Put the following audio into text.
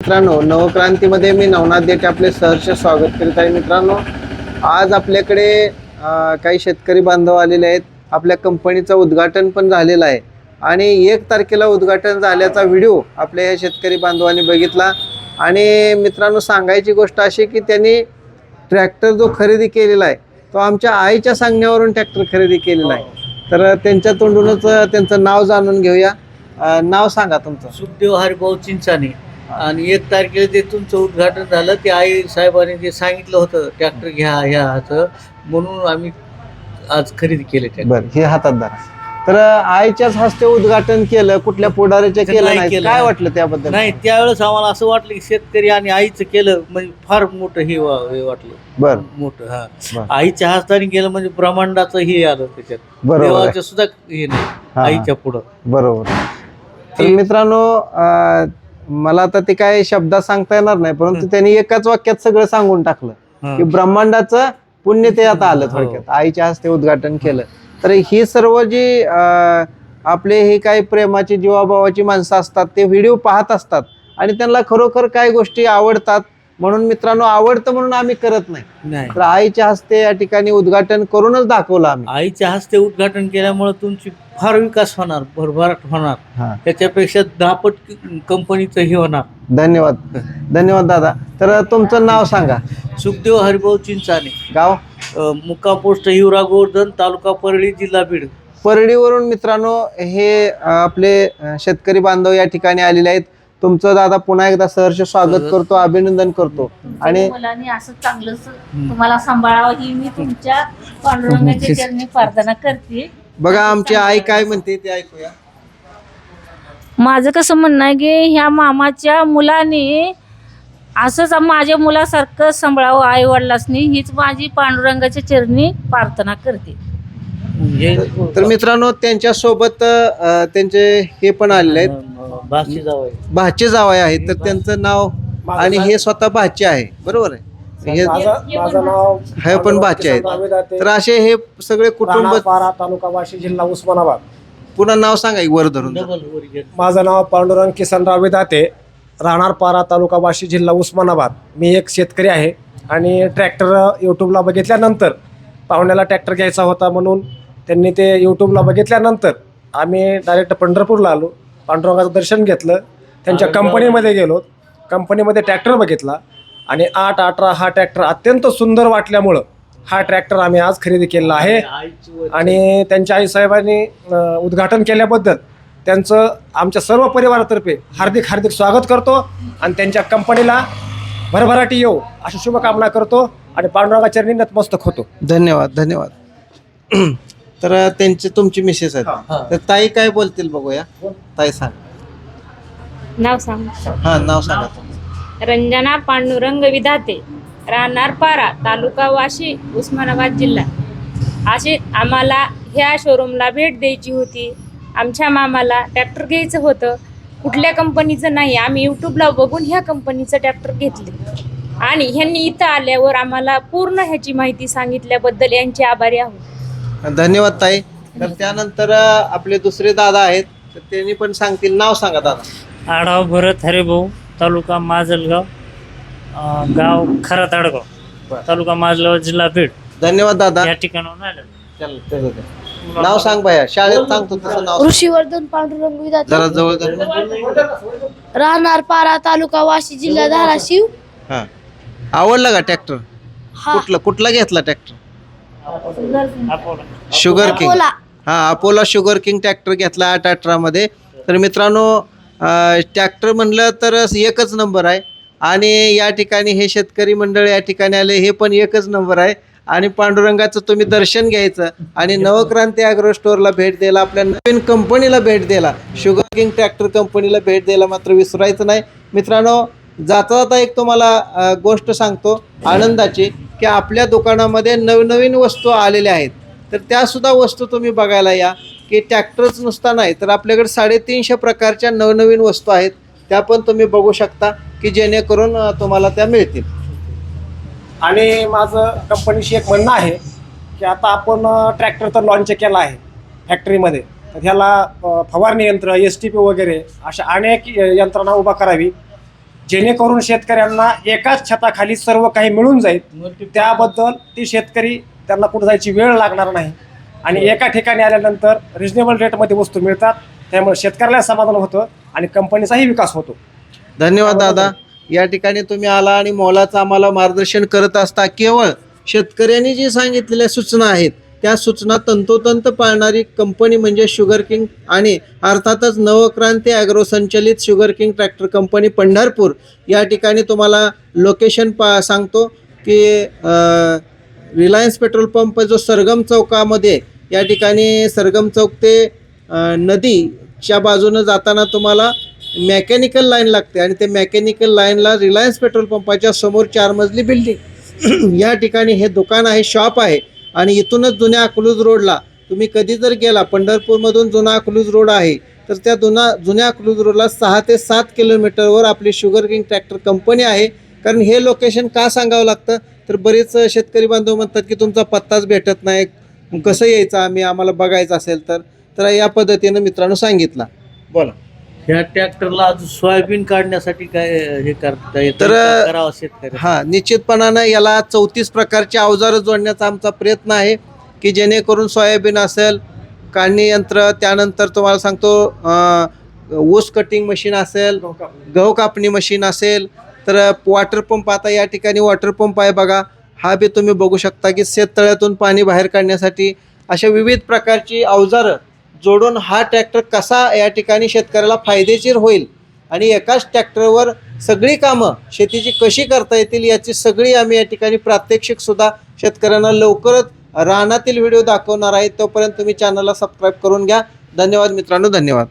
मित्रांनो नवक्रांतीमध्ये मी नवनाथ देठे आपले सहर्ष स्वागत करीत आहे. मित्रांनो आज आपल्याकडे काही शेतकरी बांधव आलेले आहेत. आपल्या कंपनीचं उद्घाटन पण झालेलं आहे. आणि एक तारखेला उद्घाटन झाल्याचा व्हिडिओ आपल्या या शेतकरी बांधवांनी बघितला. आणि मित्रांनो सांगायची गोष्ट अशी की त्यांनी ट्रॅक्टर जो खरेदी केलेला आहे तो आमच्या आईच्या सांगण्यावरून ट्रॅक्टर खरेदी केलेला आहे. तर त्यांच्या तोंडूनच त्यांचं नाव जाणून घेऊया. नाव सांगा तुमचं. सुखदेव हरिभाऊ चिंचाने. आणि एक तारखेला ते तुमचं उद्घाटन झालं ते आई साहेबांनी जे सांगितलं होतं ट्रॅक्टर घ्या ह्या असं म्हणून आम्ही आज खरेदी केले बर हे हातात धरा. तर आईच्याच हस्ते उद्घाटन केलं कुठल्या पुढाऱ्याच्या ते केलं नाही? नाही केलं. काय वाटलं त्याबद्दल? नाही त्यावेळेस आम्हाला असं वाटलं की शेतकरी आणि आईचं केलं म्हणजे फार मोठं हे वा- हे वाटलं. बर. मोठं हा. बर. आईच्या हस्ताने केलं म्हणजे ब्रह्मांडाचं हे आलं त्याच्यात. बरोबर आहे. देवाचं सुद्धा हे नाही हा. आईच्या पुढं. बरोबर. तर ते- मित्रांनो अं, मला आता ते काय शब्दात सांगता येणार नाही परंतु त्यांनी एकाच वाक्यात सगळं सांगून टाकलं. की ब्रह्मांडाचं पुण्य ते आता आलं हो. थोडक्यात. आईच्या हस्ते उद्घाटन केलं. तर ही सर्व जी आपले हे काही प्रेमाची जीवाभावाची माणसं असतात ते व्हिडिओ पाहत असतात. आणि त्यांना खरोखर काय गोष्टी आवडतात. म्हणून मित्रांनो आवडतं म्हणून आम्ही करत नाही. तर आईच्या हस्ते या ठिकाणी उद्घाटन करूनच दाखवलं आम्ही. आईच्या हस्ते उद्घाटन केल्यामुळे तुमची फार विकास होणार भरभराट होणार. त्याच्यापेक्षा दहापट कंपनीचं हे होणार. धन्यवाद. धन्यवाद दादा. तर तुमचं नाव सांगा. सुखदेव हरिभाऊ चिंचाने. गाव? अ, मुक्काम पोस्ट हिवरा गोवर्धन तालुका परळी जिल्हा बीड. परडीवरून मित्रांनो हे आपले शेतकरी बांधव या ठिकाणी आलेले आहेत. तुमचं दादा पुन्हा एकदा सहर्ष स्वागत करतो अभिनंदन करतो. आणि आणि मुलांनी असं तुम्हाला सांभाळावं ही मी तुमच्या पांडुरंगाच्या चरणी प्रार्थना करते. बघा आमची आई काय म्हणते ते ऐकूया. माझं कसं म्हणणं आहे की ह्या मामाच्या मुलाने असंच माझ्या मुलासारखं सांभाळावं आई वडिलांनी हीच माझी पांडुरंगाच्या चरणी प्रार्थना करते. हे तर मित्रांनो त्यांच्यासोबत त्यांचे हे पण आलेले आहेत. जावं भाचे जावई आहेत तर त्यांचं नाव आणि हे स्वतः भाचे आहे. बरोबर आहे? हे माझं माझं नाव हे पण भाचे आहेत तर असे हे सगळे कुटुंब पारा तालुका वाशी जिल्हा उस्मानाबाद. पुन्हा नाव सांगा एक वर धरून. डबल वर घे. माझं नाव पांडुरंग किसनराव दाते राहणार पारा तालुका वाशी जिल्हा उस्मानाबाद. मी एक शेतकरी आहे आणि ट्रॅक्टर यूट्यूबला बघितल्यानंतर पाहुण्याला ट्रॅक्टर घ्यायचा होता म्हणून त्यांनी ते यूट्यूबला बघितल्यानंतर आम्ही डायरेक्ट पंढरपूरला आलो. पांडुरंगाचं दर्शन घेतलं. त्यांच्या कंपनीमध्ये गेलो. कंपनीमध्ये ट्रॅक्टर बघितला. आणि आठ अठरा हा ट्रॅक्टर अत्यंत सुंदर वाटल्यामुळं हा ट्रॅक्टर आम्ही आज खरेदी केलेला आहे. आणि त्यांच्या आईसाहेबांनी उद्घाटन केल्याबद्दल त्यांचं आमच्या सर्व परिवारातर्फे हार्दिक हार्दिक स्वागत करतो. आणि त्यांच्या कंपनीला भरभराटी येऊ अशी शुभकामना करतो. आणि पांडुरंगा चरणी नतमस्तक होतो. धन्यवाद धन्यवाद. तर त्यांचे तुमची मिसेस. आहेत. तर ताई काय बोलतील बघूया. ताई सांग. नाव सांग. हा नाव सांगा तुमचं. रंजना पांडुरंग विधाते राहणार पारा तालुका वाशी उस्मानाबाद जिल्हा. असे आम्हाला ह्या शोरूमला भेट द्यायची होती. आमच्या मामाला ट्रॅक्टर घ्यायचं होतं. कुठल्या कंपनीचं नाही आम्ही यूट्यूबला बघून ह्या कंपनीचं ट्रॅक्टर घेतले. आणि ह्यांनी इथं आल्यावर आम्हाला पूर्ण ह्याची माहिती सांगितल्याबद्दल यांचे आभारी आहोत. धन्यवाद ताई. तर त्यानंतर आपले दुसरे दादा आहेत तर त्यांनी पण सांगतील. नाव सांगा दादा. आढाव भरत हरिभाऊ तालुका माजलगाव गाव खरा ताडगाव. तालुका माजलगाव जिल्हा बीड. धन्यवाद दादा. या ठिकाणाहून आलं. नाव सांग भैया शाळेत सांगतो तसं नाव. ऋषीवर्धन पांडुरंग विधाते जरा जवळ. राहणार पारा तालुका वाशी जिल्हा धाराशिव. हा. आवडला का ट्रॅक्टर? कुठला कुठला घेतला ट्रॅक्टर? शुगर किंग हा अपोला शुगर किंग ट्रॅक्टर घेतला आठ अठरामध्ये. तर मित्रांनो ट्रॅक्टर म्हणलं तर एकच नंबर आहे. आणि या ठिकाणी हे शेतकरी मंडळ या ठिकाणी आले हे पण एकच नंबर आहे. आणि पांडुरंगाचं तुम्ही दर्शन घ्यायचं आणि नवक्रांती ॲग्रो स्टोअरला भेट द्यायला आपल्या नवीन कंपनीला भेट द्यायला शुगर किंग ट्रॅक्टर कंपनीला भेट द्यायला मात्र विसरायचं नाही. मित्रांनो जाता जाता एक तुम्हाला गोष्ट सांगतो आनंदाची की आपल्या दुकानामध्ये नवनवीन वस्तू आलेल्या आहेत. तर त्यासुद्धा वस्तू तुम्ही बघायला या की ट्रॅक्टरच नुसता नाही तर आपल्याकडे साडेतीनशे प्रकारच्या नवनवीन वस्तू आहेत. त्या पण तुम्ही बघू शकता की जेणेकरून तुम्हाला त्या मिळतील. आणि माझं कंपनीशी एक म्हणणं आहे की आता आपण ट्रॅक्टर तर लॉन्च केला आहे फॅक्टरीमध्ये तर ह्याला फवारणी यंत्र एस टी पी वगैरे अशा अनेक यंत्रणा उभा करावी. जेणेकरून शेतकऱ्यांना एकाच छताखाली सर्व काही मिळून जाईल. त्याबद्दल ती शेतकरी त्यांना कुठं जायची वेळ लागणार नाही. आणि एका ठिकाणी आल्यानंतर रिजनेबल रेटमध्ये वस्तू मिळतात. त्यामुळे शेतकऱ्याला समाधान होतं आणि कंपनीचाही विकास होतो. धन्यवाद दादा. या ठिकाणी तुम्ही आला आणि मोलाचं आम्हाला मार्गदर्शन करत असता. केवळ शेतकऱ्यांनी जी सांगितलेल्या सूचना आहेत त्या सूचना तंतोतंत पाळणारी कंपनी म्हणजे शुगर किंग आणि अर्थातच नवक्रांती ॲग्रो संचलित sugar king tractor company Pandharpur. या ठिकाणी तुम्हाला लोकेशन पा सांगतो की रिलायन्स पेट्रोल पंप जो सरगम चौकामध्ये या ठिकाणी सरगम चौक ते नदीच्या बाजूनं जाताना तुम्हाला मेकॅनिकल लाईन लागते आणि ते मेकॅनिकल लाईनला रिलायन्स पेट्रोल पंपाच्या समोर चार मजली बिल्डिंग. या ठिकाणी हे दुकान आहे शॉप आहे. आणि इथूनच जुन्या अकलूज रोडला तुम्ही कधी जर गेला पंढरपूरमधून जुना अकलूज रोड आहे तर त्या जुना जुन्या अकलूज रोडला सहा ते सात किलोमीटरवर आपली शुगर किंग ट्रॅक्टर कंपनी आहे. कारण हे लोकेशन का सांगावं लागतं? तर बरेच शेतकरी बांधव म्हणतात की तुमचा पत्ताच भेटत नाही. कसं यायचं? आम्ही आम्हाला बघायचं असेल तर. तर या पद्धतीनं मित्रांनो सांगितला. बोला. ह्या ट्रॅक्टरला अजून सोयाबीन काढण्यासाठी काय हे करता येतं? तर- का करावं शेतकरी हा निश्चितपणानं याला चौतीस प्रकारचे अवजारं जोडण्याचा आमचा प्रयत्न आहे की जेणेकरून सोयाबीन असेल काढणी यंत्र त्यानंतर तुम्हाला सांगतो अं, ऊस कटिंग मशीन असेल गहू कापणी. मशीन असेल तर वॉटर पंप आता या ठिकाणी वॉटर पंप आहे बघा. हा बी तुम्ही बघू शकता की शेततळ्यातून पाणी बाहेर काढण्यासाठी अशा विविध प्रकारची अवजारं जोडून हा ट्रॅक्टर कसा या ठिकाणी शेतकऱ्याला फायदेशीर होईल? आणि एकाच ट्रॅक्टरवर सगळी कामं शेतीची कशी करता येतील याची सगळी आम्ही या ठिकाणी प्रात्यक्षिक सुद्धा शेतकऱ्यांना लवकरच रानातील व्हिडिओ दाखवणार आहे. तोपर्यंत तुम्ही चॅनलला सबस्क्राईब करून घ्या. धन्यवाद मित्रांनो धन्यवाद.